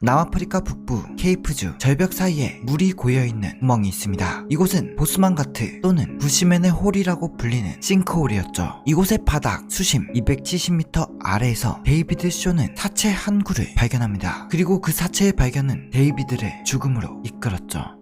남아프리카 북부 케이프주 절벽 사이에 물이 고여있는 구멍이 있습니다. 이곳은 보스만가트 또는 부시맨의 홀이라고 불리는 싱크홀이었죠. 이곳의 바닥 수심 270m 아래에서 데이비드 쇼는 사체 한 구를 발견합니다. 그리고 그 사체의 발견은 데이비드를 죽음으로 이끌었죠.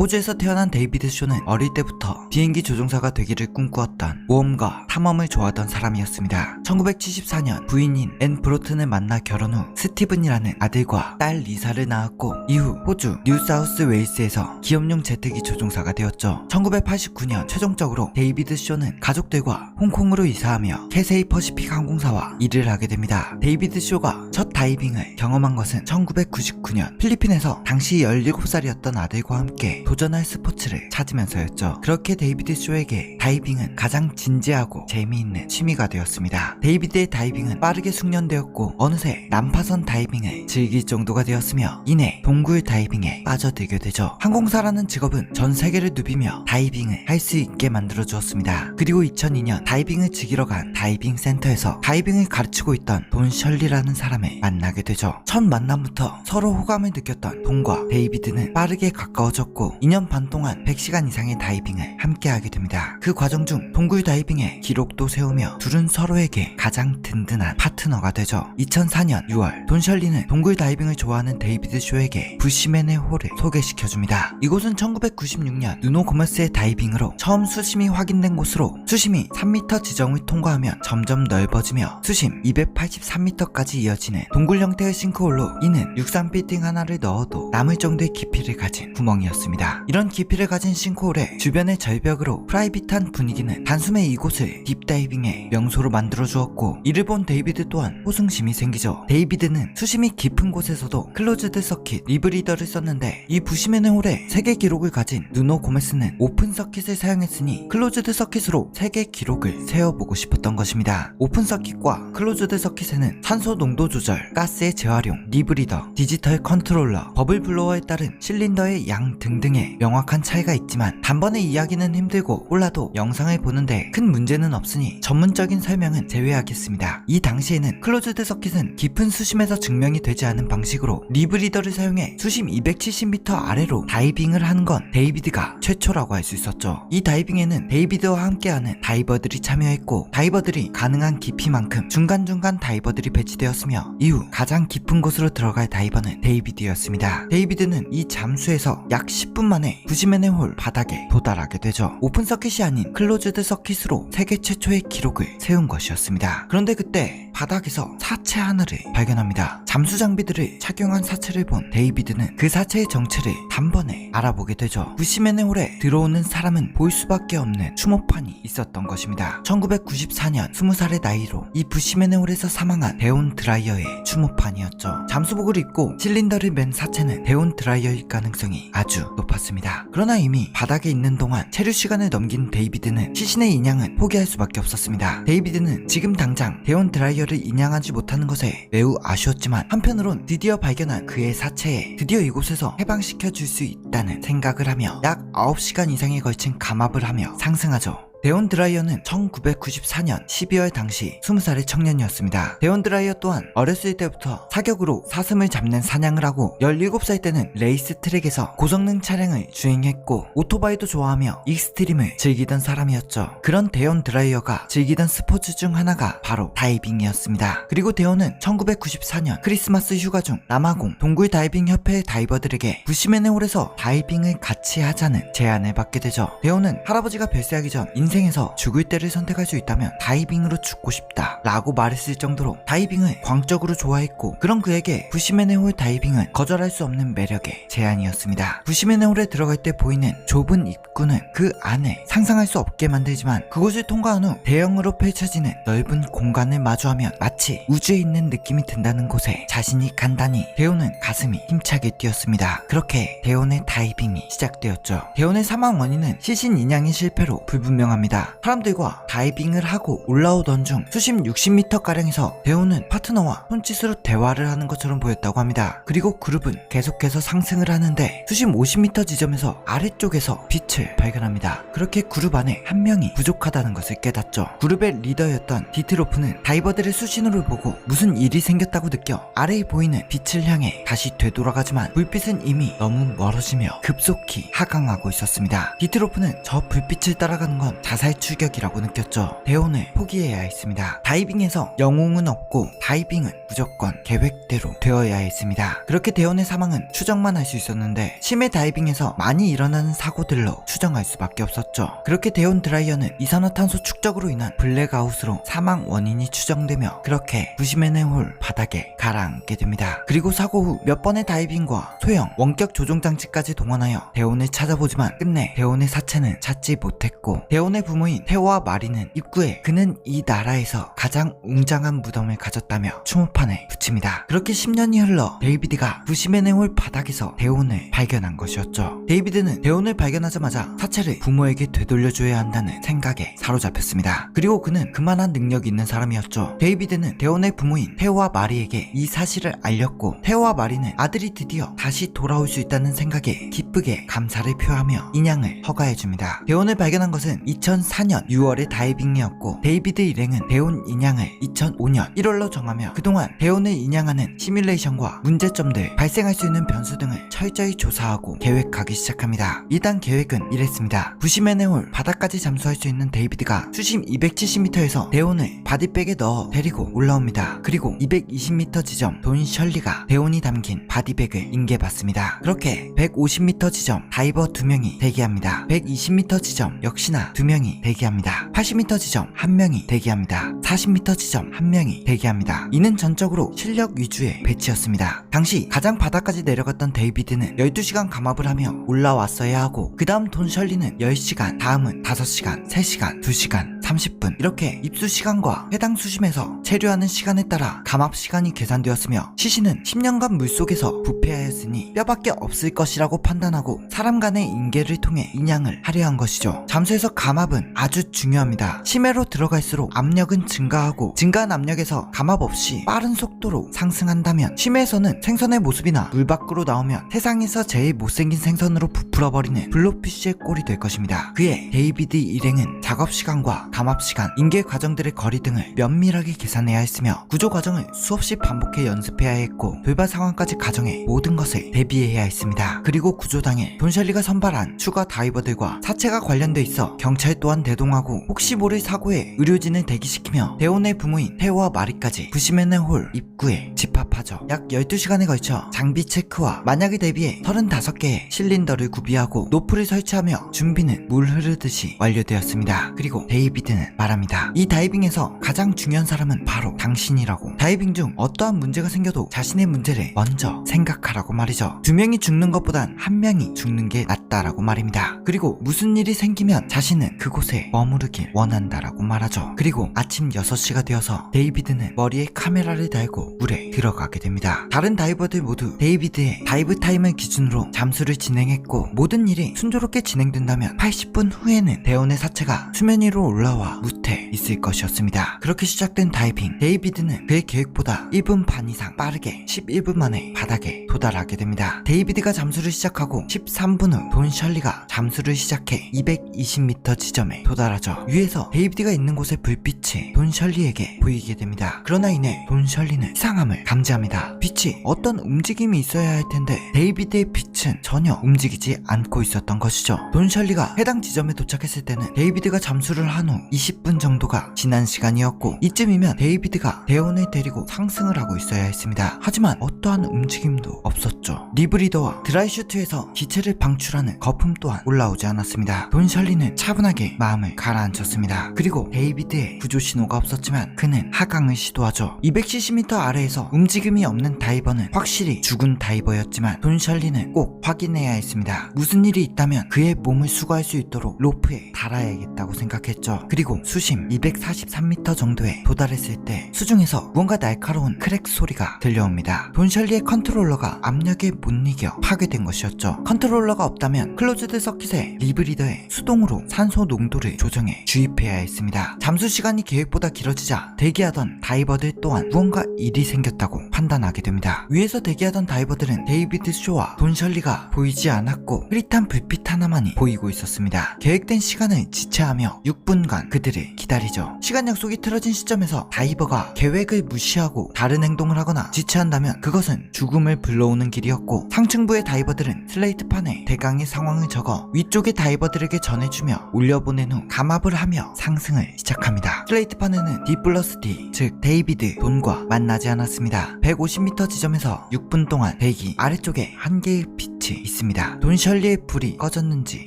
호주에서 태어난 데이비드 쇼는 어릴 때부터 비행기 조종사가 되기를 꿈꾸었던 모험과 탐험을 좋아하던 사람이었습니다. 1974년 부인인 앤 브로튼을 만나 결혼 후 스티븐이라는 아들과 딸 리사를 낳았고 이후 호주 뉴사우스 웨일스에서 기업용 제트기 조종사가 되었죠. 1989년 최종적으로 데이비드 쇼는 가족들과 홍콩으로 이사하며 캐세이 퍼시픽 항공사와 일을 하게 됩니다. 데이비드 쇼가 첫 다이빙을 경험한 것은 1999년 필리핀에서 당시 17살이었던 아들과 함께 도전할 스포츠를 찾으면서였죠. 그렇게 데이비드 쇼에게 다이빙은 가장 진지하고 재미있는 취미가 되었습니다. 데이비드의 다이빙은 빠르게 숙련되었고 어느새 난파선 다이빙을 즐길 정도가 되었으며 이내 동굴 다이빙에 빠져들게 되죠. 항공사라는 직업은 전 세계를 누비며 다이빙을 할 수 있게 만들어 주었습니다. 그리고 2002년 다이빙을 즐기러 간 다이빙 센터에서 다이빙을 가르치고 있던 돈 셜리라는 사람을 만나게 되죠. 첫 만남부터 서로 호감을 느꼈던 돈과 데이비드는 빠르게 가까워졌고 2년 반 동안 100시간 이상의 다이빙을 함께하게 됩니다. 그 과정 중 동굴 다이빙의 기록도 세우며 둘은 서로에게 가장 든든한 파트너가 되죠. 2004년 6월 돈 셜리는 동굴 다이빙을 좋아하는 데이비드 쇼에게 부시맨의 홀을 소개시켜줍니다. 이곳은 1996년 누노 고메스의 다이빙으로 처음 수심이 확인된 곳으로 수심이 3m 지점을 통과하면 점점 넓어지며 수심 283m까지 이어지는 동굴 형태의 싱크홀로 이는 육상 빌딩 하나를 넣어도 남을 정도의 깊이를 가진 구멍이었습니다. 이런 깊이를 가진 싱크홀의 주변의 절벽으로 프라이빗한 분위기는 단숨에 이곳을 딥다이빙의 명소로 만들어 주었고 이를 본 데이비드 또한 호승심이 생기죠. 데이비드는 수심이 깊은 곳에서도 클로즈드 서킷 리브리더를 썼는데 이 부시맨의 홀에 세계 기록을 가진 누노 고메스는 오픈 서킷을 사용했으니 클로즈드 서킷으로 세계 기록을 세워보고 싶었던 것입니다. 오픈 서킷과 클로즈드 서킷에는 산소 농도 조절, 가스의 재활용, 리브리더, 디지털 컨트롤러, 버블 블로어에 따른 실린더의 양 등등 의 명확한 차이가 있지만 단번에 이야기는 힘들고 몰라도 영상을 보는데 큰 문제는 없으니 전문적인 설명은 제외하겠습니다. 이 당시에는 클로즈드 서킷은 깊은 수심에서 증명이 되지 않은 방식으로 리브리더를 사용해 수심 270m 아래로 다이빙을 하는 건 데이비드가 최초라고 할 수 있었죠. 이 다이빙에는 데이비드와 함께하는 다이버들이 참여했고 다이버들이 가능한 깊이만큼 중간중간 다이버들이 배치되었으며 이후 가장 깊은 곳으로 들어갈 다이버는 데이비드였습니다. 데이비드는 이 잠수에서 약 10분 만에 부시맨의 홀 바닥에 도달하게 되죠. 오픈 서킷이 아닌 클로즈드 서킷으로 세계 최초의 기록을 세운 것이었습니다. 그런데 그때 바닥에서 사체 하나를 발견합니다. 잠수 장비들을 착용한 사체를 본 데이비드는 그 사체의 정체를 단번에 알아보게 되죠. 부시맨의 홀에 들어오는 사람은 볼 수밖에 없는 추모판이 있었던 것입니다. 1994년 20살의 나이로 이 부시맨의 홀에서 사망한 데온 드라이어의 추모판이었죠. 잠수복을 입고 실린더를 맨 사체는 데온 드라이어일 가능성이 아주 높 았습니다. 그러나 이미 바닥에 있는 동안 체류 시간을 넘긴 데이비드는 시신의 인양은 포기할 수밖에 없었습니다. 데이비드는 지금 당장 데온 드라이어를 인양하지 못하는 것에 매우 아쉬웠지만 한편으론 드디어 발견한 그의 사체에 드디어 이곳에서 해방시켜 줄 수 있다는 생각을 하며 약 9시간 이상에 걸친 감압을 하며 상승하죠. 데온 드라이어는 1994년 12월 당시 20살의 청년이었습니다. 데온 드라이어 또한 어렸을 때부터 사격으로 사슴을 잡는 사냥을 하고 17살 때는 레이스 트랙에서 고성능 차량을 주행했고 오토바이도 좋아하며 익스트림을 즐기던 사람이었죠. 그런 데온 드라이어가 즐기던 스포츠 중 하나가 바로 다이빙이었습니다. 그리고 데온은 1994년 크리스마스 휴가 중 남아공 동굴 다이빙 협회 다이버들에게 부시맨의 홀에서 다이빙을 같이 하자는 제안을 받게 되죠. 데온은 할아버지가 별세하기 전 인 생에서 죽을 때를 선택할 수 있다면 다이빙으로 죽고 싶다 라고 말했을 정도로 다이빙을 광적으로 좋아했고 그런 그에게 부시맨의 홀 다이빙은 거절할 수 없는 매력의 제안이었습니다. 부시맨의 홀에 들어갈 때 보이는 좁은 입구는 그 안에 상상할 수 없게 만들지만 그곳을 통과한 후 대형으로 펼쳐지는 넓은 공간을 마주하면 마치 우주에 있는 느낌이 든다는 곳에 자신이 간다니 데온은 가슴이 힘차게 뛰었습니다. 그렇게 데온의 다이빙이 시작되었죠. 데온의 사망 원인은 시신 인양의 실패로 불분명합니다. 합니다. 사람들과 다이빙을 하고 올라오던 중 수심 60m가량에서 대호는 파트너와 손짓으로 대화를 하는 것처럼 보였다고 합니다. 그리고 그룹은 계속해서 상승을 하는데 수심 50m 지점에서 아래쪽에서 빛을 발견합니다. 그렇게 그룹 안에 한 명이 부족하다는 것을 깨닫죠. 그룹의 리더였던 디트로프는 다이버들의 수신호를 보고 무슨 일이 생겼다고 느껴 아래에 보이는 빛을 향해 다시 되돌아가지만 불빛은 이미 너무 멀어지며 급속히 하강하고 있었습니다. 디트로프는 저 불빛을 따라가는 건 자살 추격이라고 느꼈죠. 대원을 포기해야 했습니다. 다이빙에서 영웅은 없고 다이빙은 무조건 계획대로 되어야 했습니다. 그렇게 대원의 사망은 추정만 할 수 있었는데 심해 다이빙에서 많이 일어나는 사고들로 추정할 수밖에 없었죠. 그렇게 대원 드라이어는 이산화탄소 축적으로 인한 블랙아웃으로 사망 원인이 추정되며 그렇게 부시맨의 홀 바닥에 가라앉게 됩니다. 그리고 사고 후 몇 번의 다이빙과 소형 원격 조종 장치까지 동원하여 대원을 찾아보지만 끝내 대원의 사체는 찾지 못했고 대원의 부모인 태호와 마리는 입구에 그는 이 나라에서 가장 웅장한 무덤을 가졌다며 추모판을 붙입니다. 그렇게 10년이 흘러 데이비드가 부시맨의 홀 바닥에서 대원을 발견한 것이었죠. 데이비드는 대원을 발견하자마자 사체를 부모에게 되돌려줘야 한다는 생각에 사로잡혔습니다. 그리고 그는 그만한 능력이 있는 사람이었죠. 데이비드는 대원의 부모인 태호와 마리에게 이 사실을 알렸고 태호와 마리는 아들이 드디어 다시 돌아올 수 있다는 생각에 기쁘게 감사를 표하며 인양을 허가해줍니다. 대원을 발견한 것은 2004년 6월의 다이빙이었고 데이비드 일행은 대원 인양을 2005년 1월로 정하며 그동안 대원을 인양하는 시뮬레이션과 문제점들, 발생할 수 있는 변수 등을 철저히 조사하고 계획하기 시작합니다. 일단 계획은 이랬습니다. 부시맨의 홀 바닥까지 잠수할 수 있는 데이비드가 수심 270m에서 대원을 바디백에 넣어 데리고 올라옵니다. 그리고 220m 지점 돈 셜리가 대원이 담긴 바디백을 인계받습니다. 그렇게 150m 지점 다이버 2명이 대기합니다. 120m 지점 역시나 2명이 대기합니다. 80m 지점 1명이 대기합니다. 40m 지점 1명이 대기합니다. 이는 전적으로 실력 위주의 배치였습니다. 당시 가장 바닥까지 내려갔던 데이비드는 12시간 감압을 하며 올라왔어야 하고 그 다음 돈 셜리는 10시간, 다음은 5시간, 3시간, 2시간, 30분 이렇게 입수 시간과 해당 수심에서 체류하는 시간에 따라 감압 시간이 계산되었으며 시신은 10년간 물속에서 부패하였으니 뼈밖에 없을 것이라고 판단하고 사람 간의 인계를 통해 인양을 하려 한 것이죠. 잠수에서 감압은 아주 중요합니다. 심해로 들어갈수록 압력은 증가하고 증가한 압력에서 감압 없이 빠른 속도로 상승한다면 심해에서는 생선의 모습이나 물 밖으로 나오면 세상에서 제일 못생긴 생선으로 부풀어버리는 블루피쉬의 꼴이 될 것입니다. 그의 데이비드 일행은 작업 시간과 감압 시간, 인계 과정들의 거리 등을 면밀하게 계산해야 했으며 구조 과정을 수없이 반복해 연습해야 했고 돌발 상황까지 가정해 모든 것을 대비해야 했습니다. 그리고 구조 당일 돈셜리가 선발한 추가 다이버들과 사체가 관련돼 있어 경찰 또한 대동하고 혹시 모를 사고에 의료진을 대기시키며 대원의 부모인 태호와 마리까지 부시맨의 홀 입구에 집합하죠. 약 12시간에 걸쳐 장비 체크와 만약에 대비해 35개의 실린더를 구비하고 노프를 설치하며 준비는 물 흐르듯이 완료되었습니다. 그리고 데이비드 는 말합니다. 이 다이빙에서 가장 중요한 사람은 바로 당신이라고. 다이빙 중 어떠한 문제가 생겨도 자신의 문제를 먼저 생각하라고 말이죠. 두 명이 죽는 것보단 한 명이 죽는 게 낫다라고 말입니다. 그리고 무슨 일이 생기면 자신은 그곳에 머무르길 원한다라고 말하죠. 그리고 아침 6시가 되어서 데이비드는 머리에 카메라를 달고 물에 들어가게 됩니다. 다른 다이버들 모두 데이비드의 다이브 타임을 기준으로 잠수를 진행했고 모든 일이 순조롭게 진행된다면 80분 후에는 대원의 사체가 수면 위로 올라 와 무태 있을 것이었습니다. 그렇게 시작된 다이빙 데이비드는 그의 계획보다 1분 반 이상 빠르게 11분 만에 바닥에 도달하게 됩니다. 데이비드가 잠수를 시작하고 13분 후 돈 셜리가 잠수를 시작해 220m 지점에 도달하죠. 위에서 데이비드가 있는 곳의 불빛이 돈 셜리에게 보이게 됩니다. 그러나 이내 돈 셜리는 이상함을 감지합니다. 빛이 어떤 움직임이 있어야 할 텐데 데이비드의 빛은 전혀 움직이지 않고 있었던 것이죠. 돈 셜리가 해당 지점에 도착했을 때는 데이비드가 잠수를 한 후 20분 정도가 지난 시간이었고 이쯤이면 데이비드가 대원을 데리고 상승을 하고 있어야 했습니다. 하지만 어떠한 움직임도 없었죠. 리브리더와 드라이슈트에서 기체를 방출하는 거품 또한 올라오지 않았습니다. 돈 셜리는 차분하게 마음을 가라앉혔습니다. 그리고 데이비드의 구조 신호가 없었지만 그는 하강을 시도하죠. 270m 아래에서 움직임이 없는 다이버는 확실히 죽은 다이버였지만 돈 셜리는 꼭 확인해야 했습니다. 무슨 일이 있다면 그의 몸을 수거할 수 있도록 로프에 달아야겠다고 생각했죠. 그리고 수심 243m 정도에 도달했을 때 수중에서 무언가 날카로운 크랙 소리가 들려옵니다. 돈셜리의 컨트롤러가 압력에 못 이겨 파괴된 것이었죠. 컨트롤러가 없다면 클로즈드 서킷의 리브리더에 수동으로 산소 농도를 조정해 주입해야 했습니다. 잠수 시간이 계획보다 길어지자 대기하던 다이버들 또한 무언가 일이 생겼다고 판단하게 됩니다. 위에서 대기하던 다이버들은 데이비드 쇼와 돈셜리가 보이지 않았고 흐릿한 불빛 하나만이 보이고 있었습니다. 계획된 시간을 지체하며 6분간 그들을 기다리죠. 시간 약속이 틀어진 시점에서 다이버가 계획을 무시하고 다른 행동을 하거나 지체한다면 그것은 죽음을 불러오는 길이었고 상층부의 다이버들은 슬레이트판에 대강의 상황을 적어 위쪽의 다이버들에게 전해주며 올려보낸 후 감압을 하며 상승을 시작합니다. 슬레이트판에는 D 플러스 D, 즉 데이비드, 돈과 만나지 않았습니다. 150m 지점에서 6분 동안 대기 아래쪽에 한 개의 빛이 있습니다. 돈 셜리의 불이 꺼졌는지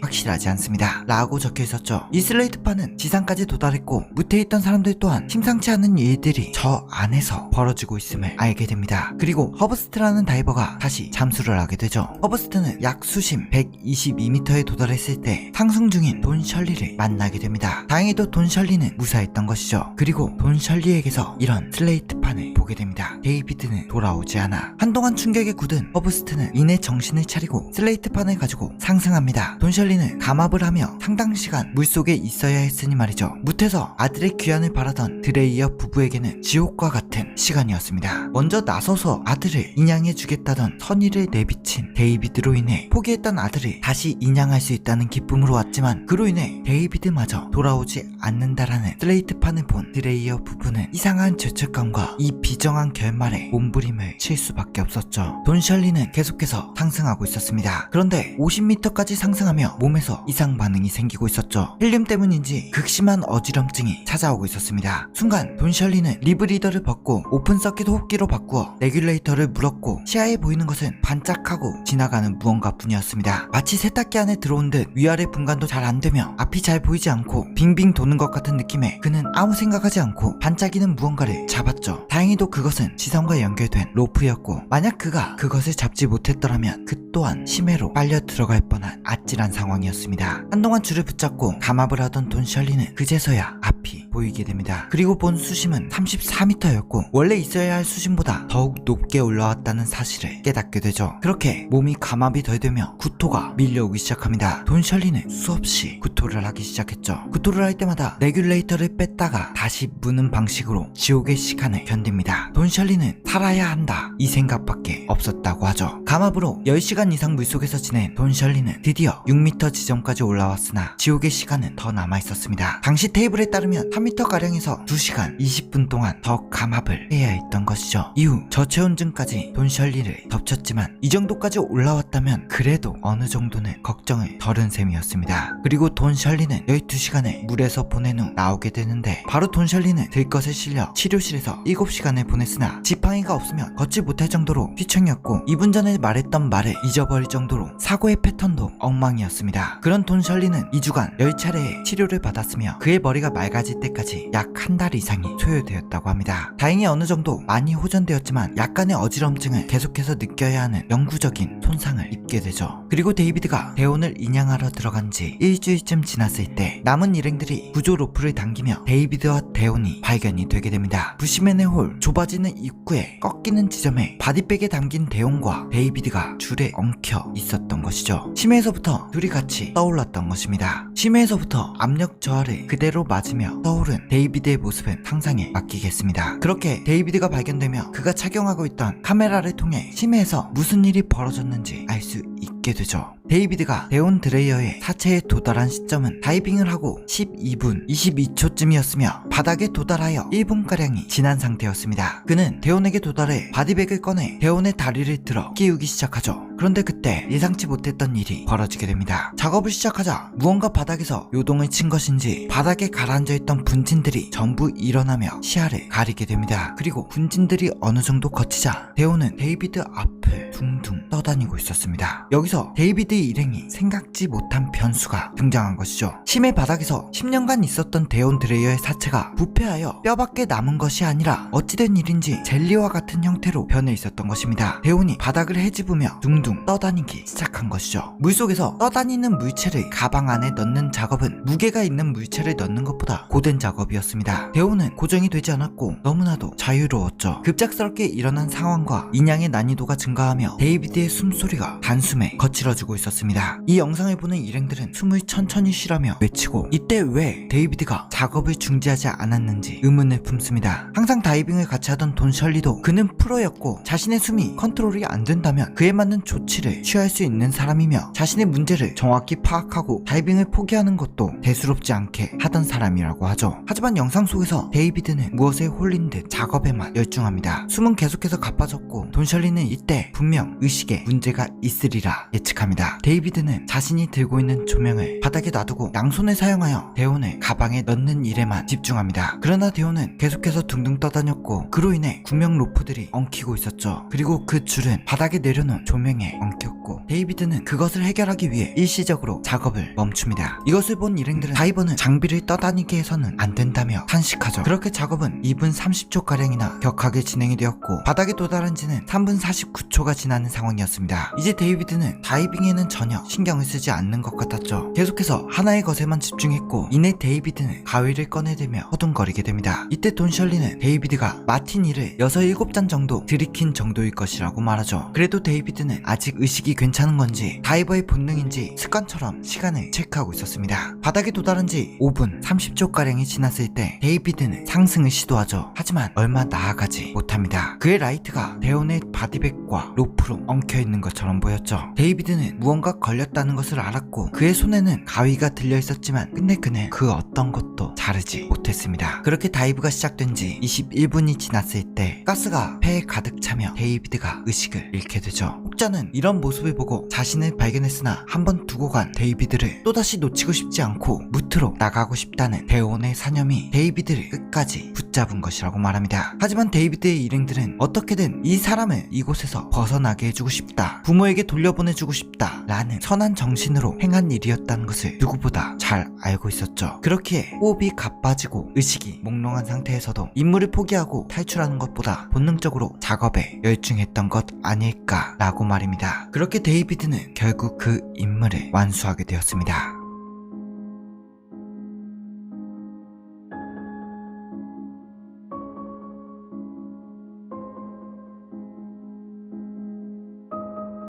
확실하지 않습니다. 라고 적혀 있었죠. 이 슬레이트판은 지상 까지 도달했고 무태에 있던 사람들 또한 심상치 않은 일들이 저 안에서 벌어지고 있음을 알게 됩니다. 그리고 허브스트라는 다이버가 다시 잠수를 하게 되죠. 허브스트는 약 수심 122m에 도달했을 때 상승 중인 돈 셜리를 만나게 됩니다. 다행히도 돈 셜리는 무사했던 것이죠. 그리고 돈 셜리에게서 이런 슬레이트 판을 보게 됩니다. 데이비드는 돌아오지 않아. 한동안 충격에 굳은 허브스트는 이내 정신을 차리고 슬레이트판을 가지고 상승합니다. 돈 셜리는 감압을 하며 상당 시간 물속에 있어야 했으니 말이죠. 무태서 아들의 귀환을 바라던 드레이어 부부에게는 지옥과 같은 시간이었습니다. 먼저 나서서 아들을 인양해 주겠다던 선의를 내비친 데이비드로 인해 포기했던 아들을 다시 인양할 수 있다는 기쁨으로 왔지만 그로 인해 데이비드마저 돌아오지 않는다라는 슬레이트판을 본 드레이어 부부는 이상한 죄책감과 이 비정한 결말에 몸부림을 칠 수밖에 없었죠. 돈 셜리는 계속해서 상승하고 있었습니다. 그런데 50m까지 상승하며 몸에서 이상 반응이 생기고 있었죠. 헬륨 때문인지 극심한 어지럼증이 찾아오고 있었습니다. 순간 돈 셜리는 리브리더를 벗고 오픈 서킷 호흡기로 바꾸어 레귤레이터를 물었고 시야에 보이는 것은 반짝하고 지나가는 무언가 뿐이었습니다. 마치 세탁기 안에 들어온 듯 위아래 분간도 잘 안 되며 앞이 잘 보이지 않고 빙빙 도는 것 같은 느낌에 그는 아무 생각하지 않고 반짝이는 무언가를 잡았죠. 다행히도 그것은 지상과 연결된 로프였고 만약 그가 그것을 잡지 못했더라면 그 또한 심해로 빨려 들어갈 뻔한 아찔한 상황이었습니다. 한동안 줄을 붙잡고 감압을 하던 돈 셜리는 그제서야 앞이 보이게 됩니다. 그리고 본 수심은 34m였고 원래 있어야 할 수심보다 더욱 높게 올라왔다는 사실을 깨닫게 되죠. 그렇게 몸이 감압이 덜 되며 구토가 밀려오기 시작합니다. 돈 셜리는 수없이 구토를 하기 시작했죠. 구토를 할 때마다 레귤레이터를 뺐다가 다시 무는 방식으로 지옥의 시간을 견딥니다. 돈 셜리는 살아야 한다 이 생각밖에 없었다고 하죠. 감압으로 10시간 이상 물속에서 지낸 돈 셜리는 드디어 6m 지점까지 올라왔으나 지옥의 시간은 더 남아 있었습니다. 당시 테이블에 따르면 3m가량에서 2시간 20분 동안 더 감압을 해야 했던 것이죠. 이후 저체온증까지 돈 셜리를 덮쳤지만 이 정도까지 올라왔다면 그래도 어느 정도는 걱정을 덜은 셈이었습니다. 그리고 돈 셜리는 12시간을 물에서 보낸 후 나오게 되는데 바로 돈 셜리는 들것에 실려 치료실에서 7시간을 보냈으나 지팡이가 없으면 걷지 못할 정도로 휘청였고 2분 전에 말했던 말을 잊어버릴 정도로 사고의 패턴도 엉망이었습니다. 그런 돈 셜리는 2주간 10차례의 치료를 받았으며 그의 머리가 맑아질 때 까지 약 한 달 이상이 소요되었다고 합니다. 다행히 어느 정도 많이 호전되었지만 약간의 어지럼증을 계속해서 느껴야 하는 영구적인 손상을 입게 되죠. 그리고 데이비드가 대원을 인양하러 들어간 지 일주일쯤 지났을 때 남은 일행들이 구조 로프를 당기며 데이비드와 대원이 발견이 되게 됩니다. 부시맨의 홀 좁아지는 입구에 꺾이는 지점에 바디백에 담긴 대원과 데이비드가 줄에 엉켜 있었던 것이죠. 심해에서부터 둘이 같이 떠올랐던 것입니다. 심해에서부터 압력 저하를 그대로 맞으며 떠 오른 데이비드의 모습은 상상에 맡기겠습니다. 그렇게 데이비드가 발견되며 그가 착용하고 있던 카메라를 통해 심해에서 무슨 일이 벌어졌는지 알 수 있게 되죠. 데이비드가 데온 드레이어의 사체에 도달한 시점은 다이빙을 하고 12분 22초쯤이었으며 바닥에 도달하여 1분가량이 지난 상태였습니다. 그는 데온에게 도달해 바디백을 꺼내 데온의 다리를 들어 끼우기 시작하죠. 그런데 그때 예상치 못했던 일이 벌어지게 됩니다. 작업을 시작하자 무언가 바닥에서 요동을 친 것인지 바닥에 가라앉아 있던 분진들이 전부 일어나며 시야를 가리게 됩니다. 그리고 분진들이 어느 정도 거치자 데온은 데이비드 앞을 둥둥 떠 떠다니고 있었습니다. 여기서 데이비드의 일행이 생각지 못한 변수가 등장한 것이죠. 심해 바닥에서 10년간 있었던 데온 드레이어의 사체가 부패하여 뼈밖에 남은 것이 아니라 어찌된 일인지 젤리와 같은 형태로 변해 있었던 것입니다. 데온이 바닥을 헤집으며 둥둥 떠다니기 시작한 것이죠. 물속에서 떠다니는 물체를 가방 안에 넣는 작업은 무게가 있는 물체를 넣는 것보다 고된 작업이었습니다. 데온은 고정이 되지 않았고 너무나도 자유로웠죠. 급작스럽게 일어난 상황과 인양의 난이도가 증가하며 데이비드의 숨소리가 단숨에 거칠어지고 있었습니다. 이 영상을 보는 일행들은 숨을 천천히 쉬라며 외치고 이때 왜 데이비드가 작업을 중지하지 않았는지 의문을 품습니다. 항상 다이빙을 같이 하던 돈 셜리도 그는 프로였고 자신의 숨이 컨트롤이 안 된다면 그에 맞는 조치를 취할 수 있는 사람이며 자신의 문제를 정확히 파악하고 다이빙을 포기하는 것도 대수롭지 않게 하던 사람이라고 하죠. 하지만 영상 속에서 데이비드는 무엇에 홀린 듯 작업에만 열중합니다. 숨은 계속해서 가빠졌고 돈 셜리는 이때 분명 의식에 문제가 있으리라 예측합니다. 데이비드는 자신이 들고 있는 조명을 바닥에 놔두고 양손을 사용하여 데온을 가방에 넣는 일에만 집중합니다. 그러나 데온은 계속해서 둥둥 떠다녔고 그로 인해 구명 로프들이 엉키고 있었죠. 그리고 그 줄은 바닥에 내려놓은 조명에 엉켰고 데이비드는 그것을 해결하기 위해 일시적으로 작업을 멈춥니다. 이것을 본 일행들은 다이버는 장비를 떠다니게 해서는 안 된다며 탄식하죠. 그렇게 작업은 2분 30초가량이나 격하게 진행이 되었고 바닥에 도달한 지는 3분 49초가 지나는 상황이었습니다. 이제 데이비드는 다이빙에는 전혀 신경을 쓰지 않는 것 같았죠. 계속해서 하나의 것에만 집중했고 이내 데이비드는 가위를 꺼내들며 허둥거리게 됩니다. 이때 돈 셜리는 데이비드가 마티니를 6, 7잔 정도 들이킨 정도일 것이라고 말하죠. 그래도 데이비드는 아직 의식이 괜찮은 건지 다이버의 본능인지 습관처럼 시간을 체크하고 있었습니다. 바닥에 도달한 지 5분 30초가량이 지났을 때 데이비드는 상승을 시도하죠. 하지만 얼마 나아가지 못합니다. 그의 라이트가 데온의 바디백과 로프로 엉켜 있는 것처럼 보였죠. 데이비드는 무언가 걸렸다는 것을 알았고 그의 손에는 가위가 들려 있었지만 근데 그는 그 어떤 것도 자르지 못했습니다. 그렇게 다이브가 시작된 지 21분이 지났을 때 가스가 폐에 가득 차며 데이비드가 의식을 잃게 되죠. 혹자는 이런 모습을 보고 자신을 발견했으나 한 번 두고 간 데이비드를 또다시 놓치고 싶지 않고 무트로 나가고 싶다는 데온의 사념이 데이비드를 끝까지 붙잡은 것이라고 말합니다. 하지만 데이비드의 일행들은 어떻게든 이 사람을 이곳에서 벗어나게 해주고 싶다. 부모에게 돌려보내 주고 싶다. 라는 선한 정신으로 행한 일이었다는 것을 누구보다 잘 알고 있었죠. 그렇기에 호흡이 가빠지고 의식이 몽롱한 상태에서도 임무를 포기하고 탈출하는 것보다 본능적으로 작업에 열중했던 것 아닐까라고 말입니다. 그렇게 데이비드는 결국 그 임무를 완수하게 되었습니다.